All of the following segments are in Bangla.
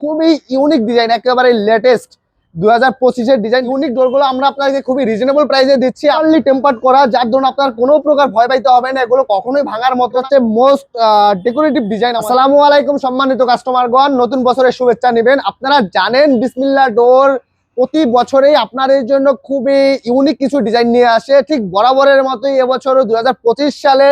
খুবই ইউনিক ডিজাইন একেবারে লেটেস্ট দু হাজার পঁচিশের ডিজাইন ইউনিক ডোরগুলো আমরা আপনাকে খুবই রিজনেবল প্রাইসে দিচ্ছি। আর্লি টেম্পার্ড করা, যার জন্য আপনার কোনো প্রকার ভয় পাইতে হবে না, এগুলো কখনোই ভাঙার মতো হচ্ছে মোস্ট ডেকোরেটিভ ডিজাইন আসসালামু আলাইকুম সম্মানিত কাস্টমারগণ নতুন বছরের শুভেচ্ছা নেবেন। আপনারা জানেন বিসমিল্লা ডোর প্রতি বছরেই আপনাদের জন্য খুবই ইউনিক কিছু ডিজাইন নিয়ে আসে। ঠিক বরাবরের মতোই এবছরও দু হাজার পঁচিশ সালে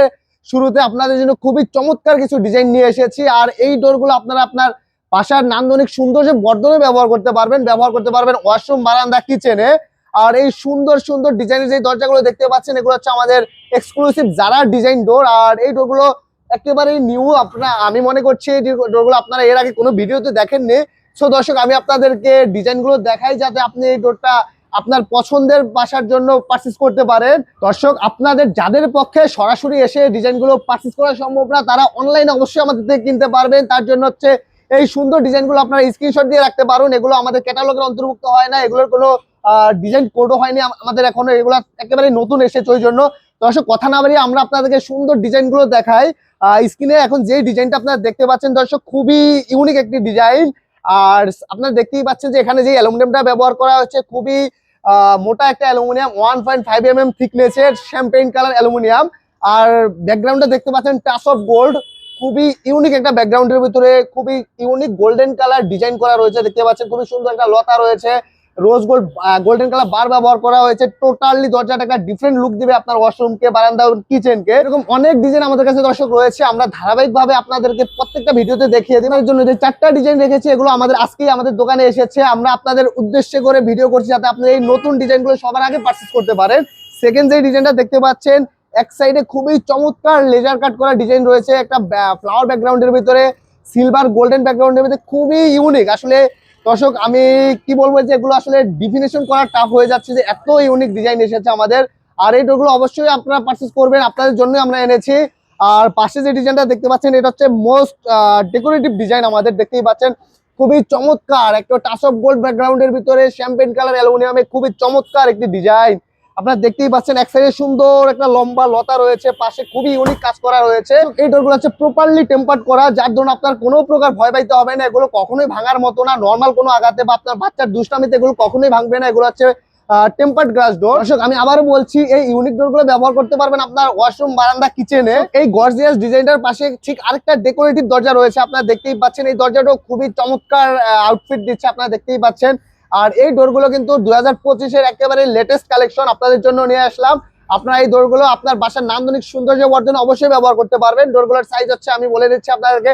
শুরুতে আপনাদের জন্য খুবই চমৎকার কিছু ডিজাইন নিয়ে এসেছি। আর এই ডোরগুলো আপনারা আপনার বাসার নান্দনিক সৌন্দর্য বর্ধনে ব্যবহার করতে পারবেন, ব্যবহার করতে পারবেন ওয়াশরুম বারান্দা কিচেনে আর এই সুন্দর সুন্দর ডিজাইনের যে দরজাগুলো দেখতে পাচ্ছেন, এগুলো হচ্ছে আমাদের এক্সক্লুসিভ যারা ডিজাইন ডোর আর এই ডোরগুলো একেবারেই নিউ আপনার, আমি মনে করছি এই ডোরগুলো আপনারা এর আগে কোনো ভিডিওতে দেখেননি। সো দর্শক, আমি আপনাদেরকে ডিজাইনগুলো দেখাই যাতে আপনি এই ডোরটা আপনার পছন্দের বাসার জন্য পারচেস করতে পারেন। দর্শক, আপনাদের যাদের পক্ষে সরাসরি এসে ডিজাইনগুলো পারচেস করা সম্ভব না, তারা অনলাইনে অবশ্যই আমাদের থেকে কিনতে পারবেন। তার জন্য হচ্ছে এই সুন্দর ডিজাইনগুলো আপনারা স্ক্রিনশট দিয়ে রাখতে পারুন। এগুলো আমাদের ক্যাটালগের অন্তর্ভুক্ত হয় না। এগুলোর কোনো ডিজাইন কোডও হয়নি আমাদের এখনও। এগুলো একেবারে নতুন এসেছে ওই জন্য। দর্শক, কথা না বাড়িয়ে আমরা আপনাদেরকে সুন্দর ডিজাইনগুলো দেখাই। স্ক্রিনে এখন যে ডিজাইনটা আপনারা দেখতে পাচ্ছেন দর্শক, খুবই ইউনিক একটি ডিজাইন আর আপনারা দেখতেই পাচ্ছেন যে এখানে যে অ্যালুমিনিয়ামটা ব্যবহার করা হচ্ছে খুবই মোটা একটা aluminium one point five M M থিকনেসের champagne colour aluminium. আর ব্যাকগ্রাউন্ডটা দেখতে পাচ্ছেন টাচ অফ গোল্ড খুবই ইউনিক একটা ব্যাকগ্রাউন্ডের ভিতরে, খুবই ইউনিক গোল্ডেন কালার ডিজাইন করা রয়েছে, দেখতে পাচ্ছেন খুবই সুন্দর একটা লতা রয়েছে rose gold golden colour bar ব্যবহার করা হয়েছে টোটালি দরজাটা একটা ডিফারেন্ট লুক দিবে আপনার ওয়াশরুমকে বারান্দা কিচেনকে এরকম অনেক ডিজাইন আমাদের কাছে দর্শক রয়েছে, আমরা ধারাবাহিকভাবে আপনাদেরকে প্রত্যেকটা ভিডিওতে দেখিয়ে দেওয়ার জন্য যে চারটা ডিজাইন রেখেছি, এগুলো আমাদের আজকেই আমাদের দোকানে এসেছে। আমরা আপনাদের উদ্দেশ্যে করে ভিডিও করছি যাতে আপনি এই নতুন ডিজাইনগুলো সবার আগে পারচেস করতে পারেন। সেকেন্ড যে ডিজাইনটা দেখতে পাচ্ছেন এক সাইডে খুবই চমৎকার লেজার কাট করা ডিজাইন রয়েছে, একটা ফ্লাওয়ার ব্যাকগ্রাউন্ডের ভিতরে সিলভার গোল্ডেন ব্যাকগ্রাউন্ডের ভিতরে, খুবই ইউনিক আসলে দর্শক, আমি কি বলব যে এগুলো আসলে ডিফিনেশন করা টাফ হয়ে যাচ্ছে যে এত ইউনিক ডিজাইন এসেছে আমাদের। আর এই ডোরগুলো অবশ্যই আপনারা পারচেস করবেন, আপনাদের জন্য আমরা এনেছি। আর পাশে যে ডিজাইনটা দেখতে পাচ্ছেন, এটা হচ্ছে মোস্ট ডেকোরেটিভ ডিজাইন আমাদের, দেখতেই পাচ্ছেন। খুবই চমৎকার, একটা টাচ অফ গোল্ড ব্যাকগ্রাউন্ডের ভিতরে শ্যাম্পেন কালার অ্যালুমিনিয়ামে খুবই চমৎকার একটি ডিজাইন আপনারা দেখতেই পাচ্ছেন এক সাইডে সুন্দর একটা লম্বা লতা রয়েছে, পাশে খুবই ইউনিক কাজ করা রয়েছে। এই ডোরগুলো হচ্ছে প্রপারলি টেম্পার্ড করা, যার জন্য আপনার কোনো প্রকার ভয় পাইতে হবে না। এগুলো কখনোই ভাঙার মতো না নর্মাল কোনো আঘাতে বা আপনার বাচ্চার দুষ্টামিতে এগুলো কখনোই ভাঙবে না। এগুলো হচ্ছে টেম্পার্ড গ্লাস ডোর দর্শক, আমি আবারও বলছি, এই ইউনিক ডোরগুলো ব্যবহার করতে পারবেন আপনার ওয়াশরুম বারান্দা কিচেনে এই গর্জিয়াস ডিজাইনটার পাশে ঠিক আরেকটা ডেকোরেটিভ দরজা রয়েছে। আপনারা দেখতেই পাচ্ছেন, এই দরজাটাও খুবই চমৎকার আউটফিট দিচ্ছে। আপনারা দেখতেই পাচ্ছেন আর এই ডোরগুলো কিন্তু দুই হাজার পঁচিশের একেবারে লেটেস্ট কালেকশন আপনাদের জন্য নিয়ে আসলাম। আপনারা এই ডোরগুলো আপনার বাসার নান্দনিক সৌন্দর্য বর্ধনে অবশ্যই ব্যবহার করতে পারবেন। ডোরগুলোর সাইজ হচ্ছে, আমি বলে দিচ্ছি আপনাদেরকে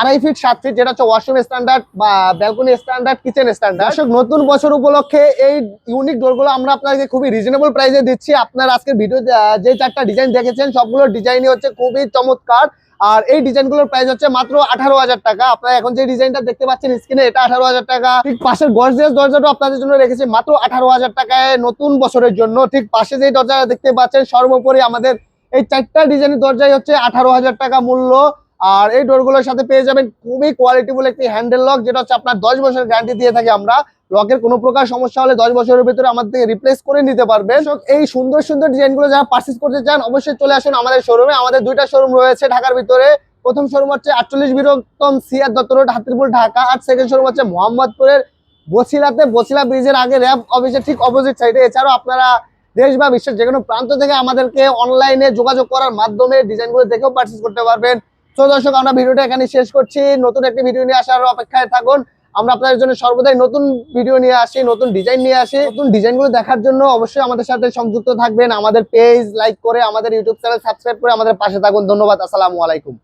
আড়াই ফিট সাত ফিট যেটা হচ্ছে ওয়াশরুম স্ট্যান্ডার্ড বা ব্যালকনি স্ট্যান্ডার্ড কিচেন স্ট্যান্ডার্ড নতুন বছর উপলক্ষে এই ইউনিক ডোরগুলো আমরা আপনাদেরকে খুবই রিজনেবল প্রাইসে দিচ্ছি। আপনার আজকে ভিডিও যে চারটা ডিজাইন দেখেছেন সবগুলো ডিজাইনই হচ্ছে খুবই চমৎকার। আর এই ডিজাইনগুলোর প্রাইস হচ্ছে মাত্র আঠারো হাজার টাকা। আপনারা এখন যে ডিজাইনটা দেখতে পাচ্ছেন স্ক্রিনে, এটা আঠারো হাজার টাকা। ঠিক পাশের গর্জিয়াস দরজাটা আপনাদের জন্য রেখেছি মাত্র আঠারো হাজার টাকায় নতুন বছরের জন্য। ঠিক পাশে যে দরজাটা দেখতে পাচ্ছেন, সর্বোপরি আমাদের এই চারটা ডিজাইনের দরজাই হচ্ছে আঠারো হাজার টাকা মূল্য। আর এই ডোরগুলোর সাথে পেয়ে যাবেন খুবই কোয়ালিটিফুল একটি হ্যান্ডেল লক যেটা হচ্ছে আপনার দশ বছরের গ্যারান্টি দিয়ে থাকি আমরা। লকের কোনো প্রকার সমস্যা হলে দশ বছরের ভিতরে আমাদের থেকে রিপ্লেস করে নিতে পারবেন। এই সুন্দর সুন্দর ডিজাইনগুলো যারা পারচেস করতে চান, অবশ্যই চলে আসুন আমাদের শোরুমে আমাদের দুইটা শোরুম রয়েছে ঢাকার ভিতরে। প্রথম শোরুম হচ্ছে আটচল্লিশ বীরত্তম C R Datta road Hatirpul, Dhaka. আর সেকেন্ড শোরুম হচ্ছে মোহাম্মদপুরের বসিলাতে বসিলা ব্রিজের আগে র্যাব অফিসের ঠিক অপোজিট সাইডে এছাড়াও আপনারা দেশ বা বিশ্বের যে কোনো প্রান্ত থেকে আমাদেরকে অনলাইনে যোগাযোগ করার মাধ্যমে ডিজাইনগুলো দেখেও পারচেস করতে পারবেন। তো দর্শক, আমরা ভিডিওটা এখানে শেষ করছি। নতুন একটি ভিডিও নিয়ে আসার অপেক্ষায় থাকুন। আমরা আপনাদের জন্য সর্বদাই নতুন ভিডিও নিয়ে আসি, নতুন ডিজাইন নিয়ে আসি। নতুন ডিজাইনগুলো দেখার জন্য অবশ্যই আমাদের সাথে সংযুক্ত থাকবেন। আমাদের পেজ লাইক করে, আমাদের ইউটিউব চ্যানেল সাবস্ক্রাইব করে আমাদের পাশে থাকুন। ধন্যবাদ, আসসালামু আলাইকুম।